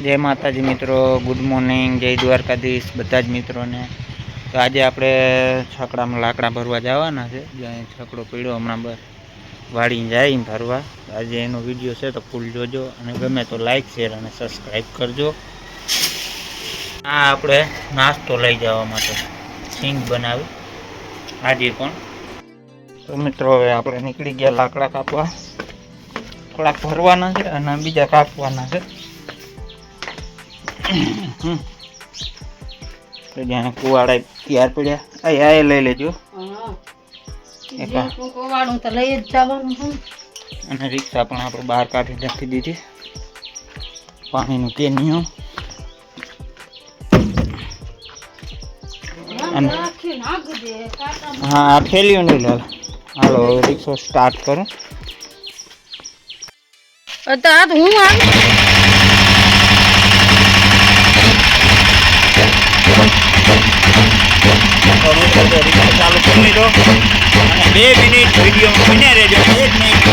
જય માતાજી મિત્રો ગુડ મોર્નિંગ જય દ્વારકાધીશ, બધા જ મિત્રોને. તો આજે આપણે છકડામાં લાકડા ભરવા જવાના છે જ્યાં છકડો પીળો હમણાં બસ. વાળીને જાય ભરવા. આજે એનો વીડિયો છે, તો ફૂલ જોજો અને ગમે તો લાઈક શેર અને સબસ્ક્રાઈબ કરજો. આ આપણે નાસ્તો લઈ જવા માટે સિંગ બનાવી. આજે પણ. તો મિત્રો, હવે આપણે નીકળી ગયા લાકડા કાપવા. થોડાક ભરવાના છે અને બીજા કાપવાના છે. તો જાણે કુવાડા તૈયાર પડ્યા? આ એ લઈ લેજો. એક. તો લઈ જ જવાનું અને રિક્ષા પણ આપણે બહાર કાઢી રાખી દીધી. પાણીનું કેનિયો. હા આ થેલીઓ નહીં લે હાલો હવે રિક્ષો સ્ટાર્ટ કરું. તો હું આવી તો મિત્રો જો રિક્ષા ચાલુ કરી લીધો અને બે મિનિટ વીડિયો બન્યા રહેજો. એક મિનિટ.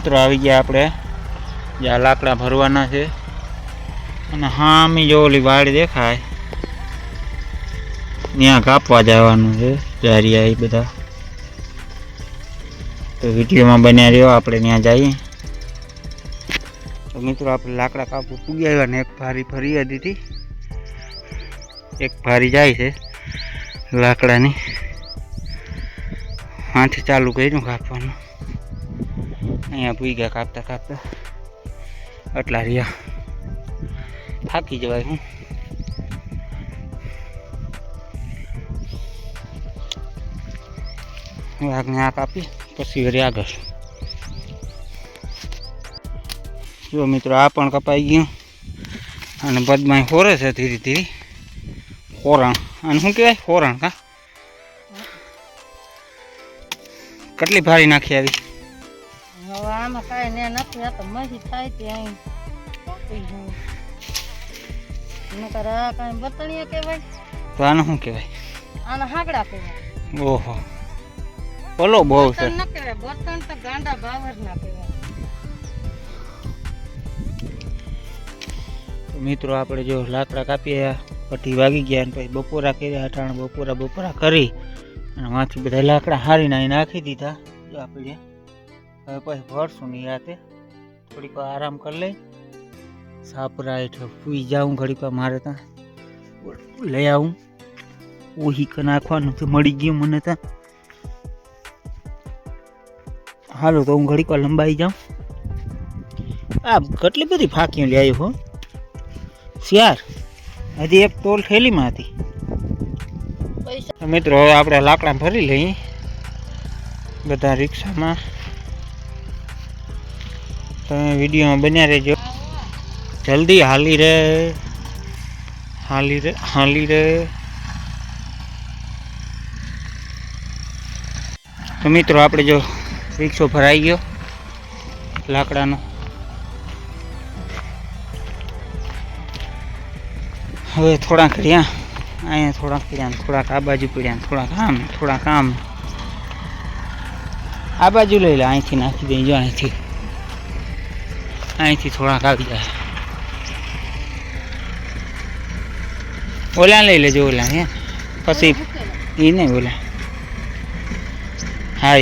મિત્રો આવી ગયા આપણે. જ્યાં લાકડા ભરવાના છે. અને હામી જો ઓલી વાડી દેખાય. ત્યાં કાપવા જવાનું છે, જારિયા એ બધા. તો વિડીયોમાં બન્યા રહ્યો, આપણે ત્યાં જઈએ. તો મિત્રો, આપણે લાકડા કાપવું પૂગી આવ્યા ને, એક ભારી ફરી હતી. એક ભારી જાય છે, લાકડાની. હાથ ચાલુ કર્યું કાપવાનું. અહીંયા ભૂગ્યા કાપતા કાપતા. આટલા રહ્યા. થાકી જવાય હું. આગને આ કાપી પછી વરી આગળ. જો મિત્રો, આ પણ કપાઈ ગયું. અને બદમાઈ હોરે છે ધીરે ધીરે. હોરણ. અને શું કહેવાય? હોરણ કા? કેટલી ભારી નાખી આવી. આમાં કાંઈ ને નથી આ તો મહી થાય ત્યાં નકર આ કાંઈ બતણીએ કહેવાય? તો આને શું કહેવાય? આને હાકડા કહેવાય. ઓહો. ઓલો બહુ છે. ન કહેવાય બતણ તો ગાંડા બાવર ના કહેવાય મિત્રો આપણે જો લાકડા કાપીએ અઢી વાગી ગયા ને પછી બપોરા કર્યા અટાણે બપોરા બપોરા કરી અને વાંથી બધા લાકડા હારીને નાખી દીધા. જો આપણે હવે પછી ભરશું ની રાતે થોડીક આરામ કરી લઈ. સાપરા હેઠળ સુઈ જાઉં ઘડીક મારે ત્યાં. લઈ આવું. ઓહી કે નાખવાનું તો મળી ગયું મને ત્યાં. હાલો તો હું ઘડીક લંબાઈ જાઉં. આ કેટલી બધી ફાંકીઓ લઈ હો. શિયાર હજી એક તોલ થેલીમાં હતી. મિત્રો હવે આપણે લાકડા ભરી લઈએ. બધા રિક્ષામાં. તમે વિડીયોમાં બન્યા રહેજો. જલ્દી હાલી રે. હાલી રે હાલી રે. તો મિત્રો, આપણે જો રિક્ષો ભરાઈ ગયો લાકડાનો. હવે થોડાક રહ્યા. અહીંયા થોડાક પડ્યા થોડાક આ બાજુ પડ્યા, થોડાક આમ થોડાક આમ. આ બાજુ લઈ લે, અહીંથી નાખી દઈ જો અહીંથી. અહીંથી થોડાક આવી જાય. ઓલા લઈ લેજો ઓલા હે? પછી એ નહીં ઓલા. હા